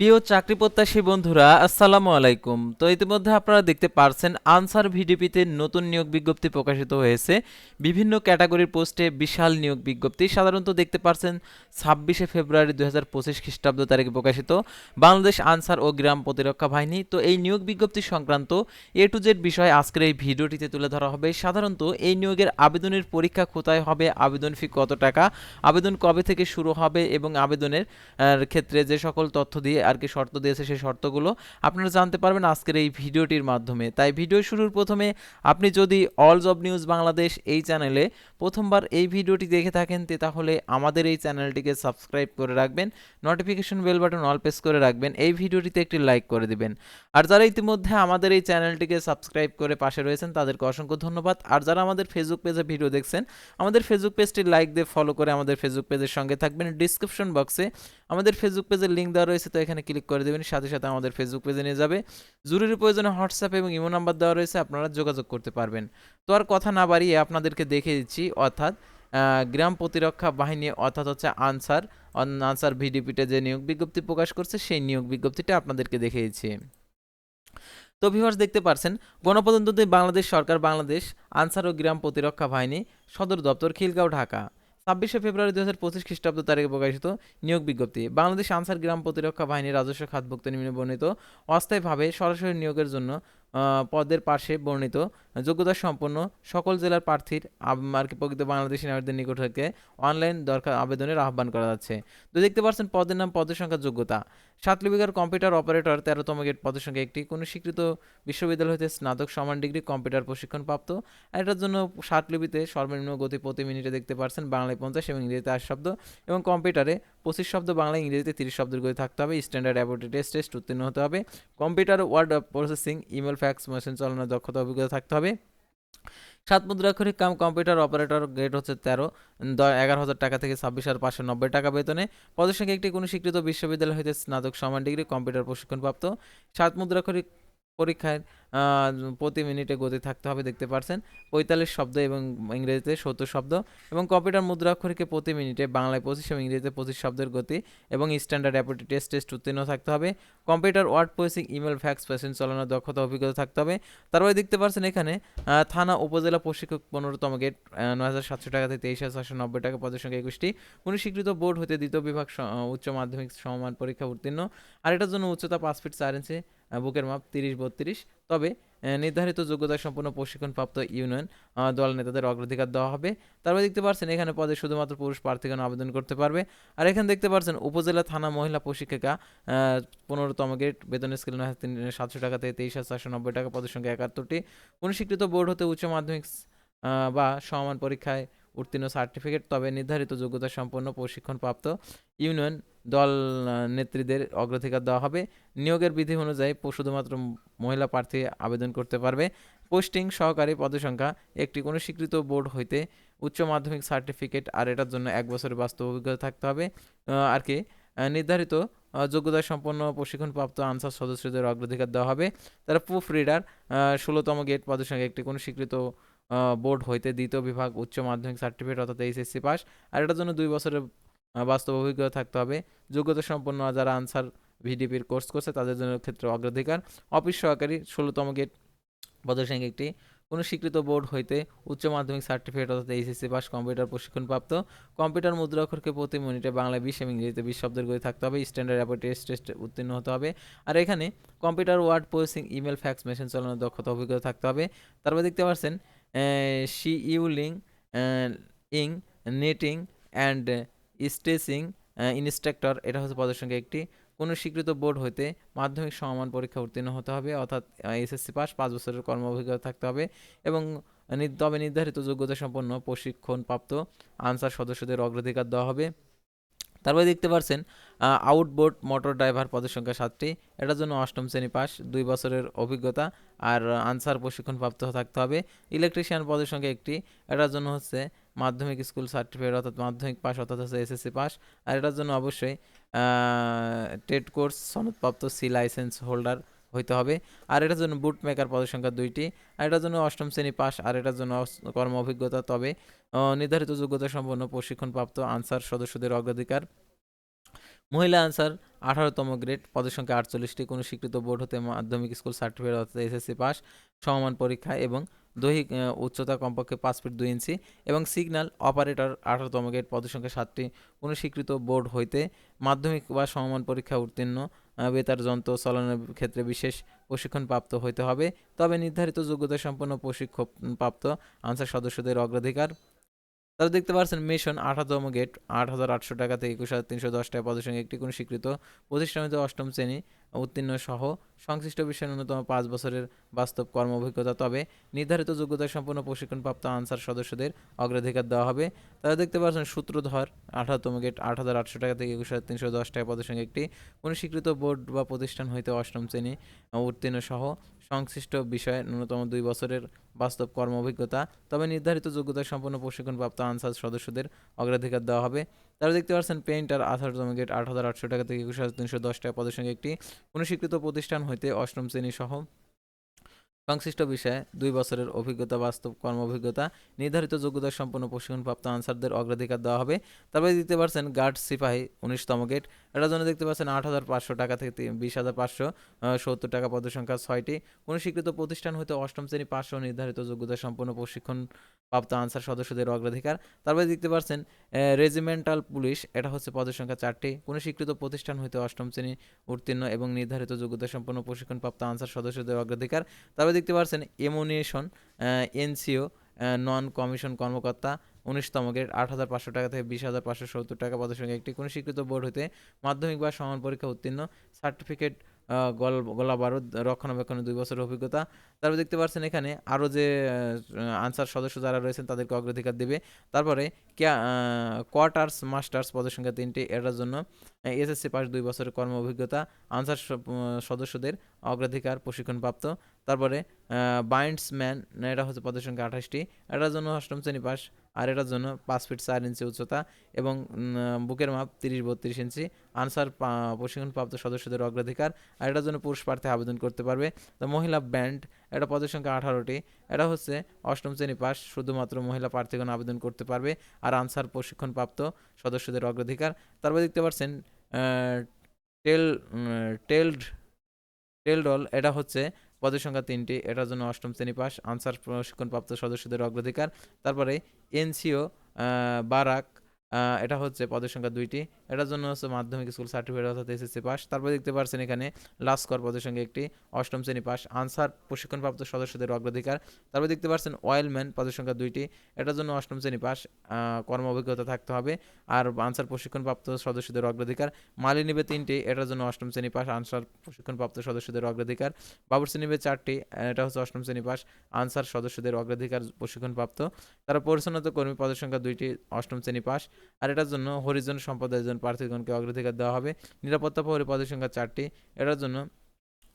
প্রিয় চাকরি প্রত্যাশী বন্ধুরা, আসসালামু আলাইকুম। তো ইতিমধ্যে আপনারা দেখতে পারছেন, আনসার ভিডিপিতে নতুন নিয়োগ বিজ্ঞপ্তি প্রকাশিত হয়েছে। বিভিন্ন ক্যাটাগরির পোস্টে বিশাল নিয়োগ বিজ্ঞপ্তি। সাধারণত দেখতে পারছেন, ছাব্বিশে ফেব্রুয়ারি দুই হাজার পঁচিশ খ্রিস্টাব্দ তারিখে প্রকাশিত বাংলাদেশ আনসার ও গ্রাম প্রতিরক্ষা বাহিনী। তো এই নিয়োগ বিজ্ঞপ্তি সংক্রান্ত এ টু জেড বিষয় আজকের এই ভিডিওটিতে তুলে ধরা হবে। সাধারণত এই নিয়োগের আবেদনের পরীক্ষা কোথায় হবে, আবেদন ফি কত টাকা, আবেদন কবে থেকে শুরু হবে এবং আবেদনের ক্ষেত্রে যে সকল তথ্য দিয়ে আর কি শর্ত দিয়েছে সেই শর্তগুলো আপনারা জানতে পারবেন আজকের এই ভিডিওটির মাধ্যমে। তাই ভিডিও শুরুর প্রথমে আপনি যদি অল জব নিউজ বাংলাদেশ এই চ্যানেলে প্রথমবার এই ভিডিওটি দেখে থাকেন তাহলে আমাদের এই চ্যানেলটিকে সাবস্ক্রাইব করে রাখবেন notification bell button all press করে রাখবেন, এই ভিডিওটিতে একটি লাইক করে দিবেন। আর যারা ইতিমধ্যে আমাদের এই চ্যানেলটিকে সাবস্ক্রাইব করে পাশে রয়েছেন তাদেরকে অসংখ্য ধন্যবাদ। আর যারা আমাদের ফেসবুক পেজে ভিডিও দেখছেন, আমাদের ফেসবুক পেজটি লাইক দিয়ে ফলো করে আমাদের ফেসবুক পেজের সঙ্গে থাকবেন। ডিসক্রিপশন বক্সে আমাদের ফেসবুক পেজের লিঙ্ক দেওয়া রয়েছে, তো এখানে ক্লিক করে দেবেন, সাথে সাথে আমাদের ফেসবুক পেজে নিয়ে যাবে। জরুরি প্রয়োজনে হোয়াটসঅ্যাপ এবং ইমো নাম্বার দেওয়া রয়েছে, আপনারা যোগাযোগ করতে পারবেন। তো আর কথা না বাড়িয়ে আপনাদেরকে দেখে দিচ্ছি, অর্থাৎ গ্রাম প্রতিরক্ষা বাহিনী, অর্থাৎ হচ্ছে আনসার আনসার ভিডিপিতে যে নিয়োগ বিজ্ঞপ্তি প্রকাশ করছে, সেই নিয়োগ বিজ্ঞপ্তিটা আপনাদেরকে দেখে দিচ্ছি। তো ভিউয়ার্স দেখতে পারছেন গণপ্রজাতন্ত্রী বাংলাদেশ সরকার, বাংলাদেশ আনসার ও গ্রাম প্রতিরক্ষা বাহিনী, সদর দপ্তর খিলগাঁও, ঢাকা। ছাব্বিশে ফেব্রুয়ারি দু হাজার পঁচিশ খ্রিস্টাব্দ তারিখে প্রকাশিত নিয়োগ বিজ্ঞপ্তি। বাংলাদেশ আনসার গ্রাম প্রতিরক্ষা বাহিনীর রাজস্ব খাতভুক্ত নিম্নে বর্ণিত, অস্থায়ীভাবে সরাসরি নিয়োগের জন্য পদের পাশে বর্ণিত, যোগ্যতা সম্পন্ন সকল জেলার প্রার্থীর আর কি প্রকৃত বাংলাদেশি নাগরিকদের নিকট থেকে অনলাইন দরকার আবেদনের আহ্বান করা যাচ্ছে। তো দেখতে পাচ্ছেন পদের নাম, পদের সংখ্যা, যোগ্যতা। সাত লিপিকার কম্পিউটার অপারেটর তেরোতম গেট পদের সংখ্যা একটি কোনো স্বীকৃত বিশ্ববিদ্যালয় হতে স্নাতক সমান ডিগ্রি কম্পিউটার প্রশিক্ষণ প্রাপ্ত আর এটার জন্য লিপিতে সর্বনিম্ন গতি প্রতি মিনিটে দেখতে পারছেন বাংলায় পঞ্চাশ এবং ইংরেজিতে আট শব্দ এবং কম্পিউটারে পঁচিশ শব্দ বাংলা ইংরেজিতে তিরিশ শব্দের গতি থাকতে হবে। স্ট্যান্ডার্ড অ্যাবিলিটি টেস্ট টেস্ট উত্তীর্ণ হতে হবে। Computer word processing, email, fax, machine চালানোর দক্ষতা অভিজ্ঞতা থাকতে হবে। সাত মুদ্রাক্ষরিক কাম কম্পিউটার অপারেটর গ্রেড হচ্ছে তেরো এগারো হাজার টাকা থেকে ছাব্বিশ হাজার পাঁচশো নব্বই টাকা বেতনে। পদের সঙ্গে একটি কোনো স্বীকৃত বিশ্ববিদ্যালয় হইতে স্নাতক সমান ডিগ্রি কম্পিউটার প্রশিক্ষণপ্রাপ্ত। সাত মুদ্রাক্ষরিক পরীক্ষায় প্রতি মিনিটে গতি থাকতে হবে, দেখতে পারছেন। পঁয়তাল্লিশ শব্দ এবং ইংরেজিতে সত্তর শব্দ এবং কম্পিউটার মুদ্রাক্ষরিকে প্রতি মিনিটে বাংলায় পঁচিশ এবং ইংরেজিতে পঁচিশ শব্দের গতি এবং স্ট্যান্ডার্ড অ্যাপিটি টেস্ট টেস্ট উত্তীর্ণ থাকতে হবে। Computer word processing, email, fax patient চালানোর দক্ষতা, অভিজ্ঞতা থাকতে হবে। তারপরে দেখতে পাচ্ছেন এখানে থানা উপজেলা প্রশিক্ষক পনেরোতম গেট নয় হাজার সাতশো টাকা থেকে তেইশ হাজার ছশো নব্বই টাকা পদের সংখ্যা একুশটি। কোনো স্বীকৃত বোর্ড হতে দ্বিতীয় বিভাগ উচ্চ মাধ্যমিক সমমান পরীক্ষা উত্তীর্ণ। আর এটার জন্য উচ্চতা পাঁচ ফিট চার ইঞ্চি বুকের মাপ তিরিশ বত্রিশ। তবে নির্ধারিত যোগ্যতা সম্পন্ন প্রশিক্ষণপ্রাপ্ত ইউনিয়ন দল নেতাদের অগ্রাধিকার দেওয়া হবে। তারপরে দেখতে পাচ্ছেন এখানে পদে শুধুমাত্র পুরুষ প্রার্থীগণ আবেদন করতে পারবে। আর এখানে দেখতে পাচ্ছেন উপজেলা থানা মহিলা প্রশিক্ষিকা পনেরোতম গেট বেতন স্কেল নয় সাতশো টাকা থেকে তেইশ হাজার চারশো নব্বই টাকা পদের সংখ্যা একাত্তরটি। কোনো স্বীকৃত বোর্ড হতে উচ্চ মাধ্যমিক বা সমান পরীক্ষায় উত্তীর্ণ সার্টিফিকেট, তবে নির্ধারিত যোগ্যতা সম্পন্ন প্রশিক্ষণপ্রাপ্ত ইউনিয়ন দল নেত্রীদের অগ্রাধিকার দেওয়া হবে। নিয়োগের বিধি অনুযায়ী শুধুমাত্র মহিলা প্রার্থী আবেদন করতে পারবে। পোস্টিং সহকারী পদসংখ্যা, একটি কোনো স্বীকৃত বোর্ড হইতে উচ্চ মাধ্যমিক সার্টিফিকেট, আর এটার জন্য এক বছরের বাস্তব অভিজ্ঞতা থাকতে হবে। আর কি নির্ধারিত যোগ্যতা সম্পন্ন প্রশিক্ষণপ্রাপ্ত আনসার সদস্যদের অগ্রাধিকার দেওয়া হবে। তারা প্রুফ রিডার ষোলোতম গেট পদের সঙ্গে একটি কোনো স্বীকৃত বোর্ড হইতে দ্বিতীয় বিভাগ উচ্চ মাধ্যমিক সার্টিফিকেট অর্থাৎ এইচএসসি পাস। আর এটার জন্য দুই বছরের বাস্তব অভিজ্ঞতা থাকতে হবে। যোগ্যতা সম্পন্ন যারা আনসার ভিডিপির কোর্স করছে, তাদের জন্য ক্ষেত্রে অগ্রাধিকার। অফিস সহকারী ষোলোতম গেট পদের একটি কোনো স্বীকৃত বোর্ড হইতে উচ্চ মাধ্যমিক সার্টিফিকেট অর্থাৎ এইচএসসি পাস কম্পিউটার প্রশিক্ষণপ্রাপ্ত। কম্পিউটার মুদ্রা অক্ষরকে প্রতি মিনিটে বাংলা বিশ এবং ইংরেজিতে বিশ শব্দের গতি থাকতে হবে। স্ট্যান্ডার্ড অ্যাপো টেস্ট টেস্ট উত্তীর্ণ হতে হবে। আর এখানে computer, word processing, email, fax, machine চালানোর দক্ষতা, অভিজ্ঞতা থাকতে হবে। তারপর দেখতে পাচ্ছেন সি ইউলিং ইং নেটিং অ্যান্ড স্টেচিং ইনস্ট্রাক্টর এটা হচ্ছে পদের সঙ্গে একটি কোনো স্বীকৃত বোর্ড হইতে মাধ্যমিক সমমান পরীক্ষা উত্তীর্ণ হতে হবে, অর্থাৎ এসএসসি পাস পাঁচ বছরের কর্ম অভিজ্ঞতা থাকতে হবে এবং তবে নির্ধারিত যোগ্যতা সম্পন্ন প্রশিক্ষণপ্রাপ্ত আনসার সদস্যদের অগ্রাধিকার দেওয়া হবে। তারপরে দেখতে পারছেন আউটবোর্ড মোটর ড্রাইভার পদের সংখ্যা সাতটি। এটার জন্য অষ্টম শ্রেণি পাস, দুই বছরের অভিজ্ঞতা, আর আনসার প্রশিক্ষণপ্রাপ্ত থাকতে হবে। ইলেকট্রিশিয়ান পদের সংখ্যা একটি। এটার জন্য হচ্ছে মাধ্যমিক স্কুল সার্টিফিকেট অর্থাৎ মাধ্যমিক পাস অর্থাৎ হচ্ছে এসএসসি পাস আর এটার জন্য অবশ্যই টেট কোর্স সনদপ্রাপ্ত সি লাইসেন্স হোল্ডার হইতে হবে। আর এটার জন্য বুট মেকার পদের সংখ্যা দুইটি। আর এটার জন্য অষ্টম শ্রেণি পাস, আর এটার জন্য কর্ম অভিজ্ঞতা। তবে নির্ধারিত যোগ্যতা সম্পন্ন প্রশিক্ষণপ্রাপ্ত আনসার সদস্যদের অগ্রাধিকার। মহিলা আনসার, আঠারোতম গ্রেড, পদের সংখ্যা আটচল্লিশটি। কোনো স্বীকৃত বোর্ড হতে মাধ্যমিক স্কুল সার্টিফিকেট অর্থাৎ এসএসসি পাস সমমান পরীক্ষা এবং দৈহিক উচ্চতা কমপক্ষে পাঁচ ফিট দুই ইঞ্চি এবং সিগন্যাল অপারেটর আঠারোতম গ্রেড, পদের সংখ্যা সাতটি। কোনো স্বীকৃত বোর্ড হইতে মাধ্যমিক বা সমমান পরীক্ষা উত্তীর্ণ বেতার যন্ত্র চালানোর ক্ষেত্রে বিশেষ প্রশিক্ষণ প্রাপ্ত হইতে হবে। তবে নির্ধারিত যোগ্যতা সম্পন্ন প্রশিক্ষণ প্রাপ্ত আনসার সদস্যদের অগ্রাধিকার তাহলে দেখতে পাচ্ছেন মিশন আঠারোতম গেট, আট হাজার আটশো টাকা থেকে একুশ হাজার তিনশো দশ টাকা পদের সঙ্গে একটি কোনো স্বীকৃত প্রতিষ্ঠান হতে অষ্টম শ্রেণি উত্তীর্ণ সহ সংশ্লিষ্ট বিষয়ে ন্যূনতম পাঁচ বছরের বাস্তব কর্ম অভিজ্ঞতা। তবে নির্ধারিত যোগ্যতা সম্পন্ন প্রশিক্ষণপ্রাপ্ত আনসার সদস্যদের অগ্রাধিকার দেওয়া হবে। তারা দেখতে পাচ্ছেন সূত্রধর, আঠারোতম গেট, আট হাজার আটশো টাকা থেকে একুশ হাজার তিনশো দশ টাকা পদের সঙ্গে একটি কোনো স্বীকৃত বোর্ড বা প্রতিষ্ঠান হইতে অষ্টম শ্রেণি উত্তীর্ণ সহ সংশ্লিষ্ট বিষয়ে ন্যূনতম দুই বছরের বাস্তব কর্ম অভিজ্ঞতা, তবে নির্ধারিত যোগ্যতা সম্পন্ন প্রশিক্ষণপ্রাপ্ত আনসার সদস্যদের অগ্রাধিকার দেওয়া হবে। তারা দেখতে পাচ্ছেন, পেইন্টার আঠারোতম গেট আট হাজার আটশো টাকা থেকে একুশ হাজার তিনশো দশ টাকা পদের সঙ্গে একটি কোনো স্বীকৃত প্রতিষ্ঠান হইতে অষ্টম শ্রেণি সহ সংশ্লিষ্ট বিষয়ে দুই বছরের অভিজ্ঞতা, বাস্তব কর্ম অভিজ্ঞতা নির্ধারিত যোগ্যতা সম্পন্ন প্রশিক্ষণপ্রাপ্ত আনসারদের অগ্রাধিকার দেওয়া হবে। তারপরে দিতে পারছেন গার্ড সিপাহী উনিশতম গেট। এটার জন্য দেখতে পাচ্ছেন, আট হাজার পাঁচশো টাকা থেকে বিশ হাজার পাঁচশো সত্তর টাকা পদসংখ্যা ছয়টি। কোনো স্বীকৃত প্রতিষ্ঠান হইতে অষ্টম শ্রেণি পাঁচশো নির্ধারিত যোগ্যতা সম্পন্ন প্রশিক্ষণ প্রাপ্ত আনসার সদস্যদের অগ্রাধিকার। তারপরে দেখতে পাচ্ছেন রেজিমেন্টাল পুলিশ, এটা হচ্ছে পদের সংখ্যা চারটি। কোনো স্বীকৃত প্রতিষ্ঠান হইতে অষ্টম শ্রেণি উত্তীর্ণ এবং নির্ধারিত যোগ্যতা সম্পন্ন প্রশিক্ষণপ্রাপ্ত আনসার সদস্যদের অগ্রাধিকার। তারপরে দেখতে পাচ্ছেন এমোনিয়েশন এনসিও নন কমিশন কর্মকর্তা, উনিশতম গ্রেড, আট হাজার পাঁচশো টাকা থেকে বিশ হাজার পাঁচশো সত্তর টাকা পদের সঙ্গে একটি কোনো স্বীকৃত বোর্ড হতে মাধ্যমিক বা সমান পরীক্ষা উত্তীর্ণ সার্টিফিকেট গল গলা বারুদ রক্ষণাবেক্ষণের দুই বছরের অভিজ্ঞতা। তারপর দেখতে পাচ্ছেন এখানে আরও যে আনসার সদস্য যারা রয়েছেন তাদেরকে অগ্রাধিকার দেবে। তারপরে কোয়ার্টার্স, মাস্টার্স পদের সংখ্যা তিনটি, এটার জন্য এসএসসি পাস দুই বছরের কর্ম অভিজ্ঞতা, আনসার সদস্যদের অগ্রাধিকার প্রশিক্ষণপ্রাপ্ত। তারপরে বাইন্ডসম্যান এটা হচ্ছে পদের সংখ্যা আঠাশটি। এটার জন্য অষ্টম শ্রেণি পাস আর এটার জন্য পাঁচ ফিট চার ইঞ্চি উচ্চতা এবং বুকের মাপ তিরিশ বত্রিশ ইঞ্চি। আনসার প্রশিক্ষণপ্রাপ্ত সদস্যদের অগ্রাধিকার আর এটার জন্য পুরুষ প্রার্থী আবেদন করতে পারবে। তো মহিলা ব্যান্ড এটা পদের সংখ্যা আঠারোটি। এটা হচ্ছে অষ্টম শ্রেণি পাস শুধুমাত্র মহিলা প্রার্থীগণ আবেদন করতে পারবে আর আনসার প্রশিক্ষণপ্রাপ্ত সদস্যদের অগ্রাধিকার। তারপরে দেখতে পাচ্ছেন টেল উম, টেলড টেলডল এটা হচ্ছে পদের সংখ্যা তিনটি, এটার জন্য অষ্টম শ্রেণি পাস, আনসার প্রশিক্ষণপ্রাপ্ত সদস্যদের অগ্রাধিকার, তারপরে এনসিও বারাক এটা হচ্ছে পদের সংখ্যা দুইটি। এটার জন্য হচ্ছে মাধ্যমিক স্কুল সার্টিফিকেট অর্থাৎ এসএসসি পাস তারপরে দেখতে পাচ্ছেন এখানে লাস্কর পদের সঙ্গে একটি, অষ্টম শ্রেণি পাস আনসার প্রশিক্ষণপ্রাপ্ত সদস্যদের অগ্রাধিকার। তারপর দেখতে পাচ্ছেন অয়েলম্যান পদের সংখ্যা দুইটি, এটার জন্য অষ্টম শ্রেণি পাস কর্ম অভিজ্ঞতা থাকতে হবে। আর আনসার প্রশিক্ষণপ্রাপ্ত সদস্যদের অগ্রাধিকার। মালি নিবে তিনটি, এটার জন্য অষ্টম শ্রেণি পাস আনসার প্রশিক্ষণপ্রাপ্ত সদস্যদের অগ্রাধিকার। বাবুর্চি নিবে চারটি, এটা হচ্ছে অষ্টম শ্রেণি পাস আনসার সদস্যদের অগ্রাধিকার, প্রশিক্ষণপ্রাপ্ত। তারা পরিচ্ছন্নতা কর্মী পদের সংখ্যা দুইটি, অষ্টম শ্রেণি পাস আর এটার জন্য হরিজন সম্প্রদায়ের জন্য প্রার্থীগণকে অগ্রাধিকার দেওয়া হবে। নিরাপত্তা প্রহরী পদের সংখ্যা চারটি। এটার জন্য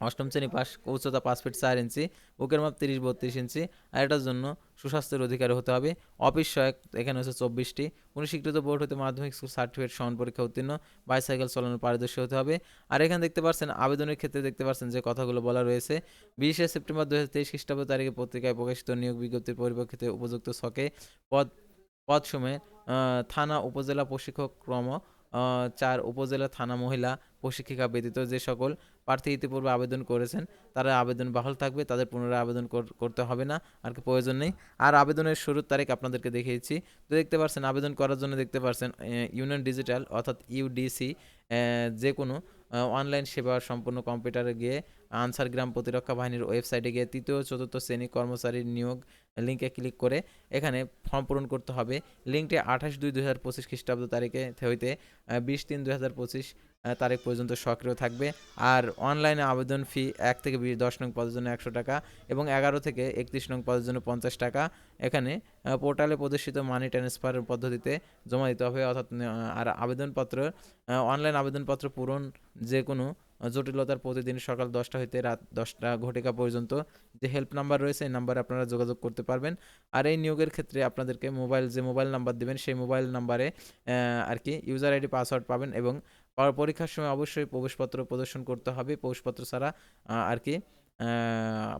অষ্টম শ্রেণি পাস উচ্চতা পাঁচ ফিট চার ইঞ্চি, বুকের মাপ তিরিশ বত্রিশ ইঞ্চি, আর এটার জন্য সুস্বাস্থ্যের অধিকারী হতে হবে। অফিস সহায়ক এখানে হচ্ছে চব্বিশটি। কোনো স্বীকৃত বোর্ড হতে মাধ্যমিক স্কুল সার্টিফিকেট সমান পরীক্ষা উত্তীর্ণ, বাইসাইকেল চালানোর পারদর্শী হতে হবে। আর এখানে দেখতে পাচ্ছেন, আবেদনের ক্ষেত্রে দেখতে পাচ্ছেন যে কথাগুলো বলা রয়েছে। বিশে সেপ্টেম্বর দু হাজার তেইশ খ্রিস্টাব্দ তারিখে পত্রিকায় প্রকাশিত নিয়োগ বিজ্ঞপ্তির পরিপ্রেক্ষিতে উপযুক্ত ছকে পদ পদ সময়ে থানা উপজেলা প্রশিক্ষক ক্রম চার উপজেলা থানা মহিলা প্রশিক্ষিকা ব্যতীত যে সকল প্রার্থী ইতিপূর্বে আবেদন করেছেন তারা আবেদন বহাল থাকবে, তাদের পুনরায় আবেদন করতে হবে না, আর কি প্রয়োজন নেই। আর আবেদনের শুরুর তারিখ আপনাদেরকে দেখিয়েছি। তো দেখতে পাচ্ছেন আবেদন করার জন্য দেখতে পাচ্ছেন ইউনিয়ন ডিজিটাল অর্থাৎ ইউডিসি যে কোনো অনলাইন সেবা সম্পূর্ণ কম্পিউটারে গিয়ে আনসার গ্রাম প্রতিরক্ষা বাহিনীর ওয়েবসাইটে গিয়ে তৃতীয় চতুর্থ শ্রেণি কর্মচারীর নিয়োগ লিঙ্কে ক্লিক করে এখানে ফর্ম পূরণ করতে হবে। লিঙ্কটি আঠাশ দুই দু হাজার পঁচিশ খ্রিস্টাব্দ তারিখে হইতে বিশ তিন দু হাজার পঁচিশ তারিখ পর্যন্ত সক্রিয় থাকবে। আর অনলাইনে আবেদন ফি এক থেকে বিশ, দশ নং পদের জন্য একশো টাকা এবং এগারো থেকে একত্রিশ নং পদের জন্য পঞ্চাশ টাকা। এখানে পোর্টালে প্রদর্শিত মানি ট্রান্সফার পদ্ধতিতে জমা দিতে হবে। অর্থাৎ আর আবেদনপত্র অনলাইন আবেদনপত্র পূরণ যে কোনো জটিলতার প্রতিদিন সকাল দশটা হইতে রাত দশটা ঘটিকা পর্যন্ত যে হেল্প নাম্বার রয়েছে, এই নাম্বারে আপনারা যোগাযোগ করতে পারবেন। আর এই নিয়োগের ক্ষেত্রে আপনাদেরকে মোবাইল যে মোবাইল নাম্বার দেবেন, সেই মোবাইল নাম্বারে আর কি ইউজার আইডি পাসওয়ার্ড পাবেন এবং পরীক্ষার সময় অবশ্যই প্রবেশপত্র প্রদর্শন করতে হবে। প্রবেশপত্র ছাড়া আর কি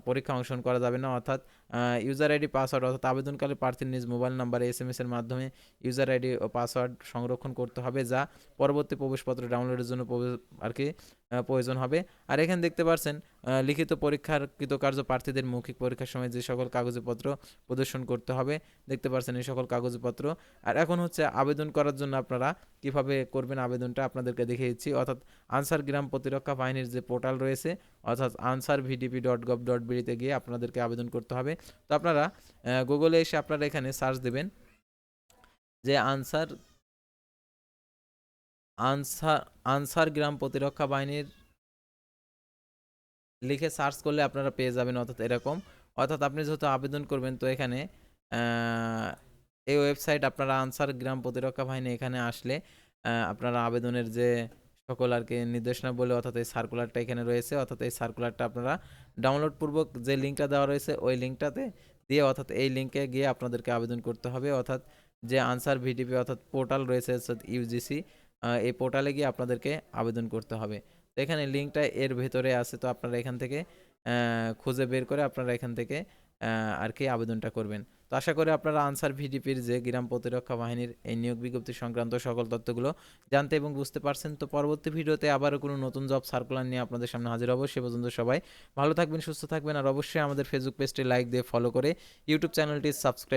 পরীক্ষা অংশগ্রহণ করা যাবে না। অর্থাৎ ইউজার আইডি পাসওয়ার্ড অর্থাৎ আবেদনকালে প্রার্থীর নিজ mobile number S M S এর মাধ্যমে ইউজার আইডি ও পাসওয়ার্ড সংরক্ষণ করতে হবে, যা পরবর্তী প্রবেশপত্র ডাউনলোডের জন্য আর কি প্রয়োজন হবে। আর এখানে দেখতে পাচ্ছেন লিখিত পরীক্ষার কৃতকার্য প্রার্থীদের মৌখিক পরীক্ষার সময় যে সকল কাগজপত্র প্রদর্শন করতে হবে, দেখতে পাচ্ছেন এই সকল কাগজপত্র। আর এখন হচ্ছে আবেদন করার জন্য আপনারা কীভাবে করবেন আবেদনটা আপনাদেরকে দেখিয়ে দিচ্ছি। অর্থাৎ আনসার গ্রাম প্রতিরক্ষা বাহিনীর যে পোর্টাল রয়েছে, অর্থাৎ Ansar VDP dot gov dot বিডিতে গিয়ে আপনাদেরকে আবেদন করতে হবে। তো আপনারা গুগলে এসে আপনারা এখানে সার্চ দেবেন যে আনসার আনসার আনসার গ্রাম প্রতিরক্ষা বাহিনীর লিখে সার্চ করলে আপনারা পেয়ে যাবেন, অর্থাৎ এরকম। অর্থাৎ আপনি যেহেতু আবেদন করবেন, তো এখানে এই ওয়েবসাইট আপনারা আনসার গ্রাম প্রতিরক্ষা বাহিনী এখানে আসলে আপনারা আবেদনের যে সকল আর কি নির্দেশনা বলে, অর্থাৎ এই সার্কুলারটা এখানে রয়েছে, অর্থাৎ এই সার্কুলারটা আপনারা ডাউনলোড পূর্বক যে লিঙ্কটা দেওয়া রয়েছে, ওই লিঙ্কটাতে দিয়ে, অর্থাৎ এই লিঙ্কে গিয়ে আপনাদেরকে আবেদন করতে হবে। অর্থাৎ যে আনসার ভিডিপি অর্থাৎ পোর্টাল রয়েছে ইউজিসি এই পোর্টালে গিয়ে আপনাদেরকে আবেদন করতে হবে। তো এখানে লিঙ্কটা এর ভেতরে আছে, তো আপনারা এখান থেকে খুঁজে বের করে আপনারা এখান থেকে আর কি আবেদনটা করবেন। তো আশা করি আপনারা আনসার ভিডিপির যে গ্রাম প্রতিরক্ষা বাহিনীর এই নিয়োগ বিজ্ঞপ্তি সংক্রান্ত সকল তথ্যগুলো জানতে এবং বুঝতে পারছেন। তো পরবর্তী ভিডিওতে আবারও কোনো নতুন জব সার্কুলার নিয়ে আপনাদের সামনে হাজির হব। সে পর্যন্ত সবাই ভালো থাকবেন, সুস্থ থাকবেন, আর অবশ্যই আমাদের ফেসবুক পেজটি লাইক দিয়ে ফলো করে ইউটিউব চ্যানেলটি সাবস্ক্রাইব